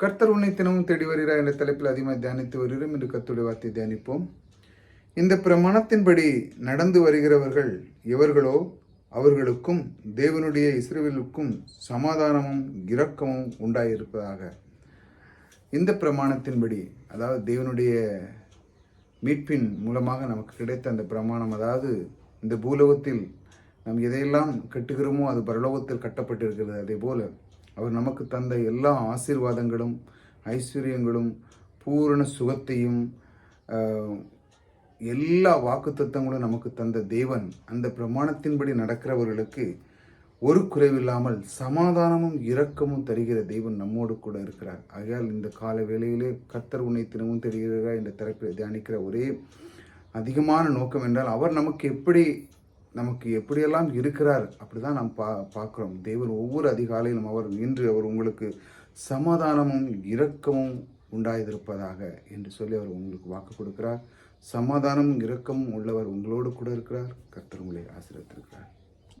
கர்த்தர் உன்னை தினமும் தேடி வருகிறார் என்ற தலைப்பில் அதிகமாக தியானித்து வருகிறோம். என்று கத்துடைய வார்த்தை தியானிப்போம். இந்த பிரமாணத்தின்படி நடந்து வருகிறவர்கள் எவர்களோ அவர்களுக்கும் தேவனுடைய இஸ்ரவேலுக்கும் சமாதானமும் இரக்கமும் உண்டாயிருப்பதாக. இந்த பிரமாணத்தின்படி அதாவது தேவனுடைய மீட்பின் மூலமாக நமக்கு கிடைத்த அந்த பிரமாணம் அதாவது இந்த பூலோகத்தில் நாம் எதையெல்லாம் கட்டுகிறோமோ அது பரலோகத்தில் கட்டப்பட்டிருக்கிறது. அதே போல அவர் நமக்கு தந்த எல்லா ஆசீர்வாதங்களும் ஐஸ்வர்யங்களும் பூரண சுகத்தையும் எல்லா வாக்குத்தத்தங்களும் நமக்கு தந்த தேவன். அந்த பிரமாணத்தின்படி நடக்கிறவர்களுக்கு ஒரு குறைவில்லாமல் சமாதானமும் இரக்கமும் தருகிற தெய்வன் நம்மோடு கூட இருக்கிறார். ஆகையால் இந்த கால வேளையிலே கத்தர் உன்னை தினமும் தெரிகிறார் என்ற தரப்பில் தியானிக்கிற ஒரே அதிகமான நோக்கம் என்றால் அவர் நமக்கு எப்படி நமக்கு எப்படியெல்லாம் இருக்கிறார் அப்படிதான் நாம் பா பார்க்குறோம். தேவன் ஒவ்வொரு அதிகாலையிலும் அவர் இன்று அவர் உங்களுக்கு சமாதானமும் இரக்கமும் உண்டாயிருப்பதாக என்று சொல்லி அவர் உங்களுக்கு வாக்கு கொடுக்கிறார். சமாதானமும் இரக்கமும் உள்ளவர் உங்களோடு கூட இருக்கிறார். கர்த்தர் உங்களை ஆசிரியத்திருக்கிறார்